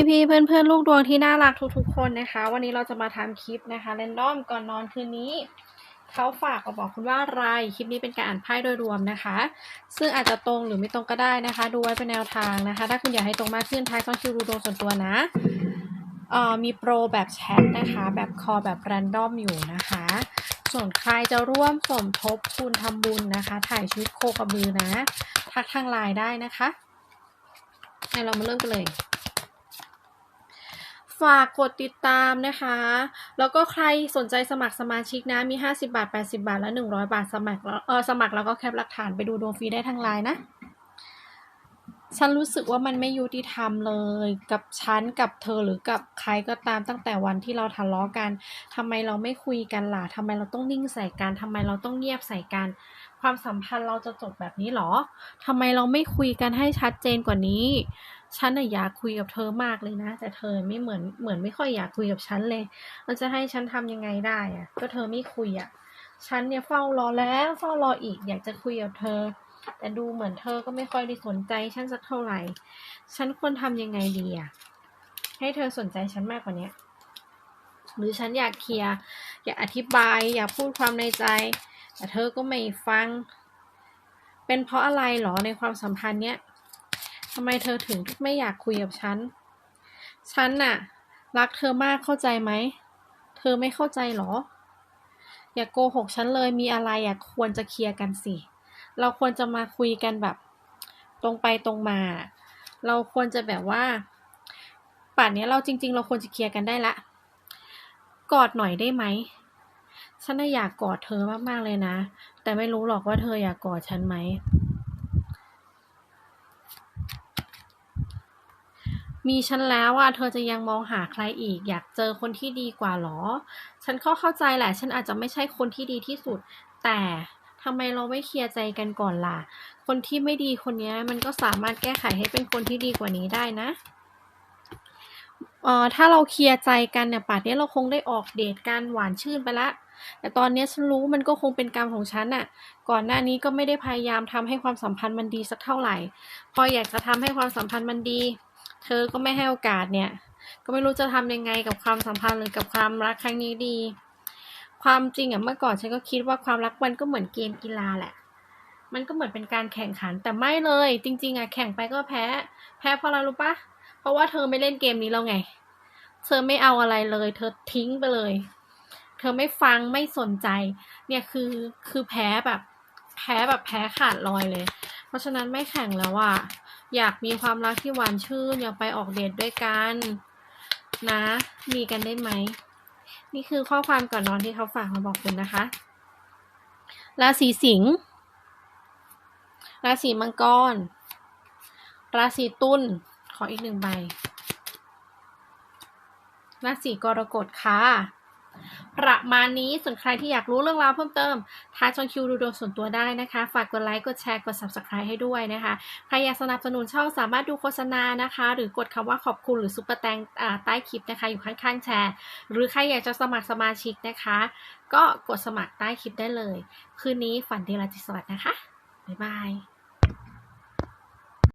เพื่อนเพื่อนๆลูกดวงที่น่ารักทุกๆคนนะคะ วันนี้เราจะมาทำคลิปนะคะเรนดอมก่อนนอนคืนนี้เขาฝากมาบอกคุณว่าอะไรคลิปนี้เป็นการอ่านไพ่โดยรวมนะคะ ซึ่งอาจจะตรงหรือไม่ตรงก็ได้นะคะ ดูไว้เป็นแนวทางนะคะ ถ้าคุณอยากให้ตรงมากขึ้นท้ายต้องคิวดูดวงส่วนตัวนะเอ่อมีโปรแบบแชทนะคะ แบบคอแบบแรนดอมอยู่นะคะ ส่วนใครจะร่วมสมทบทุนทำบุญนะคะ ถ่ายชีวิตโคกระบือนะ ทักทางไลน์ได้นะคะให้เรามาเริ่มกันเลย ฝากกดติดตามนะคะ แล้วก็ใครสนใจสมัครสมาชิกนะ มี 50 บาท 80 บาท และ 100 บาท สมัครแล้วเออสมัครแล้วก็แคปหลักฐานไปดูดวงฟรีได้ทางไลน์นะ ฉันรู้สึกว่ามันไม่ยุติธรรมเลย กับฉัน กับเธอหรือกับใครก็ตามตั้งแต่วันที่เราทะเลาะกันทำไมเราไม่คุยกันล่ะทำไมเราต้องนิ่งใส่กันทำไมเราต้องเงียบใส่กัน ความสัมพันธ์เราจะจบแบบนี้หรอทำไมเราไม่คุยกันให้ชัดเจนกว่านี้ ฉันน่ะอยากคุยกับเธอมากเลยนะ แต่เธอไม่เหมือนเหมือนไม่ค่อยอยากคุยกับฉันเลยเราจะให้ฉันทำยังไงได้อะก็เธอไม่คุยอะฉันเนี่ยเฝ้ารอแล้วเฝ้ารออีก อยากจะคุยกับเธอ แต่ดูเหมือนเธอก็ไม่ค่อยได้สนใจฉันสักเท่าไหร่ ฉันควรทำยังไงดีอะให้เธอสนใจฉันมากกว่านี้หรือฉันอยากเคลียร์อยากอธิบาย อยากพูดความในใจ แต่เธอก็ไม่ฟัง เป็นเพราะอะไรหรอในความสัมพันธ์เนี้ยทำไมเธอถึงไม่อยากคุยกับฉัน ฉันน่ะ รักเธอมากเข้าใจไหม เธอไม่เข้าใจหรอ อย่ากโกหกฉันเลยมีอะไรอยากควรจะเคลียร์กันสิ เราควรจะมาคุยกันแบบ ตรงไปตรงมา เราควรจะแบบว่า ป่านนี้เราจริง ๆ เราควรจะเคลียร์กันได้ละ กอดหน่อยได้ไหม ฉันน่ะอยากกอดเธอมากๆเลยนะ แต่ไม่รู้หรอกว่าเธออยากกอดฉันไหม มีฉันแล้วอะเธอจะยังมองหาใครอีก อยากเจอคนที่ดีกว่าหรอ ฉันก็เข้าใจแหละ ฉันอาจจะไม่ใช่คนที่ดีที่สุด แต่ทำไมเราไม่เคลียร์ใจกันก่อนล่ะ คนที่ไม่ดีคนนี้มันก็สามารถแก้ไขให้เป็นคนที่ดีกว่านี้ได้นะเอ่อถ้าเราเคลียร์ใจกันเนี่ยป่านนี้เราคงได้ออกเดทกันหวานชื่นไปละ แต่ตอนนี้ฉันรู้มันก็คงเป็นกรรมของฉันน่ะ ก่อนหน้านี้ก็ไม่ได้พยายามทำให้ความสัมพันธ์มันดีสักเท่าไหร่ พออยากจะทำให้ความสัมพันธ์มันดี เธอก็ไม่ให้โอกาสเนี่ย ก็ไม่รู้จะทำยังไงกับความสัมพันธ์หรือกับความรักครั้งนี้ดี ความจริงอะเมื่อก่อนฉันก็คิดว่าความรักมันก็เหมือนเกมกีฬาแหละ มันก็เหมือนเป็นการแข่งขันแต่ไม่เลย จริง ๆอะแข่งไปก็แพ้ แพ้เพราะอะไรรู้ปะเพราะว่าเธอไม่เล่นเกมนี้แล้วไง เธอไม่เอาอะไรเลย เธอทิ้งไปเลย เธอไม่ฟังไม่สนใจ เนี่ยคือคือแพ้แบบแพ้แบบแพ้ขาดลอยเลย เพราะฉะนั้นไม่แข่งแล้วอะอยากมีความรักที่หวานชื่นอยากไปออกเดทด้วยกัน นะ มีกันได้ไหม นี่คือข้อความก่อนนอนที่เขาฝากมาบอกคุณนะคะ ราศีสิงห์ ราศีมังกร ราศีตุล ขออีกหนึ่งใบ ราศีกรกฎค่ะ ประมาณนี้ส่วนใครที่อยากรู้เรื่องราวเพิ่มเติมท้ายช่องคิวดูดวงส่วนตัวได้นะคะ ฝากกดไลค์กดแชร์กด subscribe ให้ด้วยนะคะ ใครอยากสนับสนุนช่องสามารถดูโฆษณานะคะ หรือกดคำว่าขอบคุณหรือซุปเปอร์แตงใต้คลิปนะคะ อยู่ข้างๆแชร์ หรือใครอยากจะสมัครสมาชิกนะคะ ก็กดสมัครใต้คลิปได้เลย คืนนี้ฝันดีราตรีสวัสดิ์นะคะบ๊ายบาย